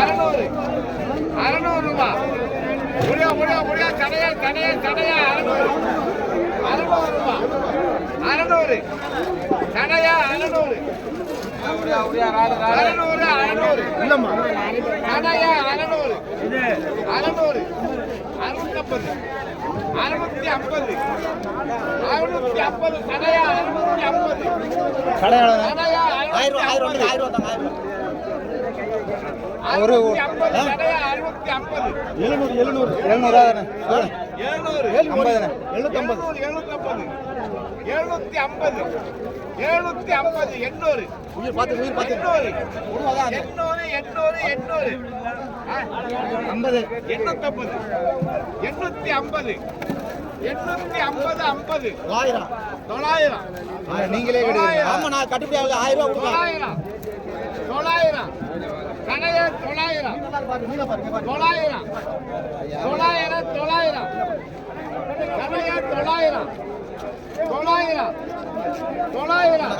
அறுநூறு அறுநூறு ரூபா முடியா முடியா முடியா கடையா கடையா கடையா அறுநூறு அறுநூறு ரூபா அறுநூறு கடையா அறுநூறு அறுநூறு அறுநூறு இல்லம்மா கடையா அறுநூறு அறுநூறு அறுநூத்தம்பது அறுநூத்தி ஐம்பது அறுநூத்தி ஐம்பது கடையா அறுநூத்தி ஐம்பது கடையாளர் ஆயிரம் ஆயிரம் ரூபா ஆயிரம் ஆயிரம் ஒரு- எழுநூறு எழுநூறு எழுநூறு. ஐம்பது. தானே எழுநூத்தம்பது. எழுநூத்தி ஐம்பது. எழுநூத்தி ஐம்பது எண்ணூறு. உயிர் பார்த்து உயிர் பார்த்து. எண்ணூறு. எண்ணூறு எண்ணூறு ஐம்பது. எண்ணூத்தம்பது. எண்ணூத்தி ஐம்பது. எண்ணூத்தி ஐம்பது ஐம்பது. தொள்ளாயிரம். தொள்ளாயிரம். நீங்களே கிடையாது. ஆமா நான் கட்டுப்படி ஆகல ஆயிரம் ரூபா கொடுக்கலாம் தொள்ளாயிரம். தொள்ளாயிரம் கடையா தொள்ளாயிரம். தொள்ளாயிரம். தொள்ளாயிரம் தொள்ளாயிரம். கடையா தொள்ளாயிரம். தொள்ளாயிரம். தொள்ளாயிரம்.